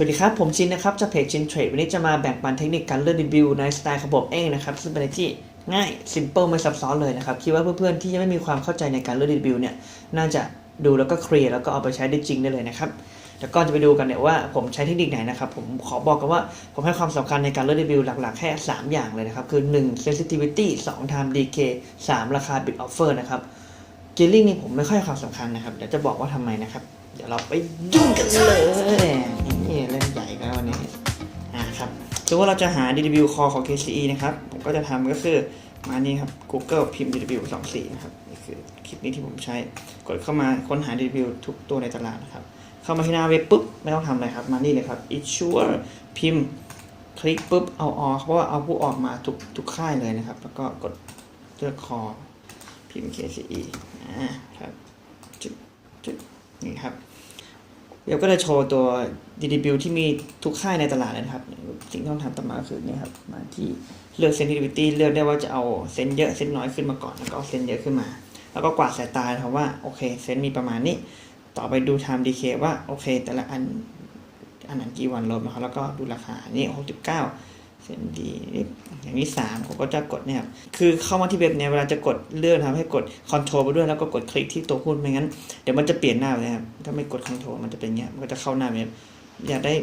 สวัสดีครับ ผมชินนะครับจากเพจชินเทรดวันนี้จะมาแบ่งปันเทคนิคการเลือกรีวิวในสไตล์ของผมเองนะครับ ซึ่งเป็นที่ง่าย simple ไม่ซับซ้อนเลยนะครับ คิดว่าเพื่อนๆที่ยังไม่มีความเข้าใจในการเลือกรีวิวเนี่ย น่าจะดูแล้วก็เคลียร์แล้วก็เอาไปใช้ได้จริงได้เลยนะครับแต่ก่อนจะไปดูกันเนี่ยว่าผมใช้เทคนิคไหนนะครับ ผมขอบอกกันว่าผมให้ความสำคัญในการเลือกรีวิวหลักๆ แค่ 3 อย่างเลยนะครับ คือ 1 sensitivity 2 time decay 3 ราคา bid offer นะครับเกลลิ่งนี่ผมไม่ค่อยให้ความสำคัญนะครับเดี๋ยวจะบอกว่าทำไมนะครับเดี๋ยวเราไปยุ่งกันเลย เล่นใหญ่แล้ววันนี้อะครับสมมติว่าเราจะหา DW call ของ KCE นะครับ ผมก็จะทำก็คือมานี่ครับ Google พิมพ์ DW 24นะครับนี่คือคลิปนี้ที่ผมใช้กดเข้ามาค้นหา DW ทุกตัวในตลาดนะครับ เข้ามาที่หน้าเว็บปุ๊บ ไม่ต้องทำอะไรครับ มานี่เลยครับ Issuer พิมพ์ คลิกปุ๊บ เอาออกเพราะว่าเอาผู้ออกมาทุกทุกค่ายเลยนะครับ แล้วก็กดเลือก call พิมพ์ KCE อ่าครับจุดจุดนี่ครับ เว็บก็จะโชว์ตัว DDB ที่มีทุกค่ายในตลาดนะครับ สิ่งที่ต้องทำต่อมาคือนี่ครับ มาที่เลือก sensitivity เลือกได้ว่าจะเอาเซนเยอะเซนน้อยขึ้นมาก่อน แล้วก็เอาเซนเยอะขึ้นมา แล้วก็กวาดสายตาครับว่า โอเคเซนมีประมาณนี้ ต่อไปดู time decay ว่า โอเค แต่ละอันอันนั้นกี่วันลบนะครับแล้วก็ดูราคา นี่69 เซนดีอย่างนี้3ผมก็จะกดเนี่ยคือเข้ามาที่เว็บเนี่ยเวลาจะกดเลื่อนทำให้กด Control ไปด้วยแล้วก็กดคลิกที่ตัวหุ้นไม่งั้นเดี๋ยวมันจะเปลี่ยนหน้าเลยครับถ้าไม่กด Control มันจะเป็นเงี้ยมันก็จะเข้าหน้าเว็บอยากได้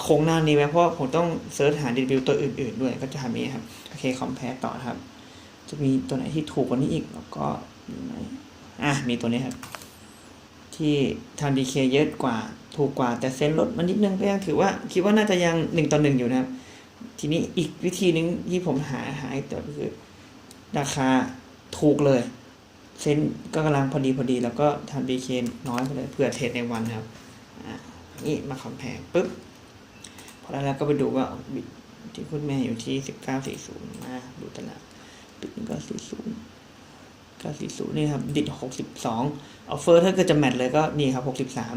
โครงหน้านี้ไว้เพราะผมต้องเซิร์ชหารีวิวตัวอื่น ๆ ด้วยก็จะทำอย่างนี้ครับโอเค compare ต่อครับ จะมีตัวไหนที่ถูกกว่านี้อีกแล้วก็อยู่ไหนอะมีตัวนี้ครับ ที่ทำดีเคเยอะกว่าถูกกว่าแต่เซ็นลดมันนิดนึงก็ยังถือว่าคิดว่าน่าจะยังหนึ่งต่อหนึ่งอยู่นะครับ ทีนี้อีกวิธีหนึงที่ผมหาหาอีกตัวคือ ราคาถูกเลยเซ็นก็กำลังพอดีพอดี แล้วก็ทำดีเคน้อยไปเลยเพื่อเทรดในวันครับอ่านี่มาคอมเพลปุ๊บพอได้แล้วก็ไปดูว่าที่คุณแม่อยู่ที่สิบเก้าสี่ศูนย์มาดูตลาดบิตเก้าสี่ศูนย์เก้าสี่ศูนย์นี่ครับดิดหกสิบสองออฟเฟอร์ถ้าเกิดจะแมทเลยก็นี่ครับหกสิบสาม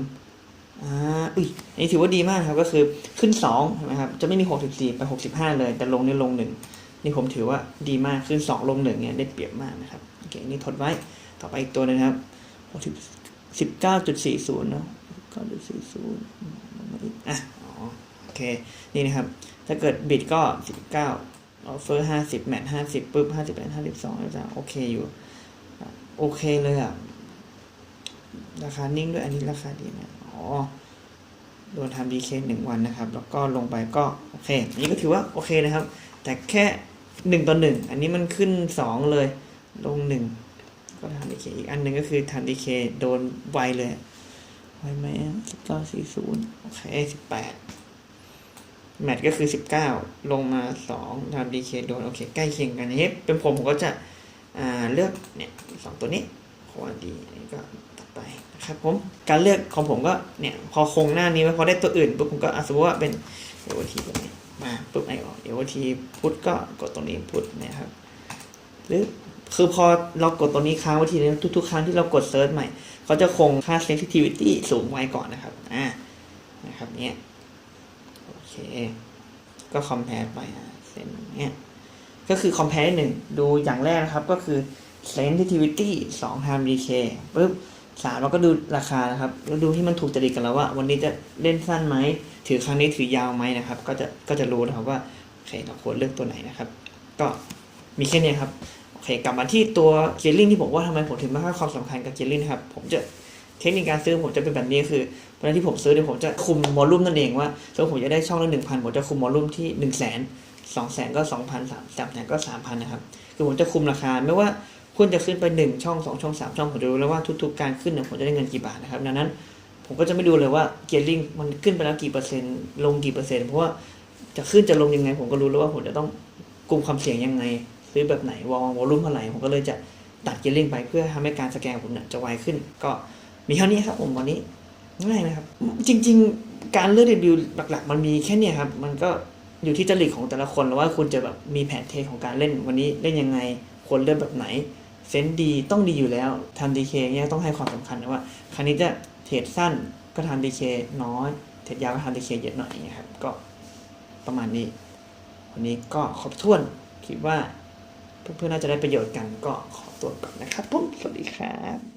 อ่าอุ้ยอันนี้ถือว่าดีมากครับ ก็คือขึ้นสองใช่ไหมครับ จะไม่มีหกสิบสี่ไปหกสิบห้าเลย แต่ลงนี่ลงหนึ่งนี่ผมถือว่าดีมาก ขึ้นสองลงหนึ่งเนี่ย ได้เปรียบมากนะครับ โอเค นี่ทดไว้ ต่อไปอีกตัวนึงครับหกสิบสิบเก้าจุดสี่ศูนย์เนาะเก้าจุดสี่ศูนย์อะอ๋อโอเค นี่นะครับ ถ้าเกิดบิดก็ 19ออฟเฟอร์50 แมท50ปุ๊บ51 52แล้วจะโอเคอยู่ โอเคเลยอะ ราคานิ่งด้วย อันนี้ราคาดีนะ อ๋อโดนทำดีเคหนึ่งวันนะครับ แล้วก็ลงไปก็โอเคอันนี้ก็ถือว่าโอเคนะครับ แต่แค่หนึ่งต่อหนึ่งอันนี้มันขึ้นสองเลย ลงหนึ่งก็ทำดีเคอีกอันหนึ่งก็คือทำดีเคโดนไวเลยไวไหมสิบเก้าสี่ศูนย์โอเคสิบแปดแมทก็คือ 19 ลงมา2ทำดีเคโดน โอเค ใกล้เคียงกันนี้เป็นผมผมก็จะอ่าเลือกเนี่ยสองตัวนี้ ว่าดีอันนี้ก็ตัดไปนะครับผมการเลือกของผมก็เนี่ยพอคงหน้านี้ไว้พอได้ตัวอื่นปุ๊บผมก็อะสมมติว่าเป็นเอวทีตัวนี้มาปุ๊บไอออกเอวทีพุทก็กดตรงนี้พุทนะครับหรือคือพอเรากดตรงนี้ค้างไว้ทีนึงทุกๆ ครั้งที่เรากดเซิร์ชใหม่ เขาจะคงค่า sensitivity สูงไว้ก่อนนะครับอ่านะครับเนี่ยโอเค ก็ compare ไปอะเส้นเนี้ยก็คือ compare หนึ่งดูอย่างแรกนะครับก็คือ sensitivity สอง time decay ปุ๊บสามเราก็ดูราคานะครับ แล้วดูที่มันถูกจริตกันแล้วว่า วันนี้จะเล่นสั้นไหม ถือครั้งนี้ถือยาวไหมนะครับ ก็จะก็จะรู้นะครับว่าโอเคเราควรเลือกตัวไหนนะครับ ก็มีแค่นี้ครับโอเคกลับมาที่ตัวเกลลิงที่ผมว่าทำไมผมถึงไม่ให้ความสำคัญกับเกลลิงนะครับ ผมจะเทคนิคการซื้อผมจะเป็นแบบนี้คือเวลาที่ผมซื้อเนี่ยผมจะคุมวอลลุ่มนั่นเองว่าสมมติผมจะได้ช่องละหนึ่งพันผมจะคุมวอลลุ่มที่หนึ่งแสนสองแสนก็สองพันสามสามแสนก็สามพันนะครับ คือผมจะคุมราคาไม่ว่า หุ้นจะขึ้นไปหนึ่งช่องสองช่องสามช่องผมจะรู้แล้วว่าทุกๆการขึ้นเนี่ยผมจะได้เงินกี่บาทนะครับดังนั้นผมก็จะไม่ดูเลยว่าเกลลิงมันขึ้นไปแล้วกี่เปอร์เซ็นต์ลงกี่เปอร์เซ็นต์เพราะว่าจะขึ้นจะลงยังไง ผมก็รู้แล้วว่าผมจะต้องกลุ่มความเสี่ยงยังไง ซื้อแบบไหนวอลวอลลุ่มเท่าไหร่ผมก็เลยจะตัดเกลลิงไปเพื่อทำให้การสแกนผมเนี่ยจะไวขึ้น ก็มีเท่านี้ครับผมวันนี้ง่ายนะครับ จริง ๆ การเลือกรีวิวหลัก ๆ มันมีแค่นี้ครับมันก็อยู่ที่จริตของแต่ละคนแล้วว่าคุณจะแบบมีแผนเทของการเล่นวันนี้เล่นยังไงควรเลือกแบบไหน เซนส์ดีต้องดีอยู่แล้วทำดีเคเนี่ยต้องให้ความสำคัญนะว่าครั้นี้จะเทรดสั้นก็ทำดีเคน้อย เทรดยาวก็ทำดีเคเยอะหน่อยนะครับ ก็ประมาณนี้ วันนี้ก็ครบถ้วนคิดว่าเพื่อนๆน่าจะได้ประโยชน์กันก็ขอตัวก่อนนะครับผมสวัสดีครับ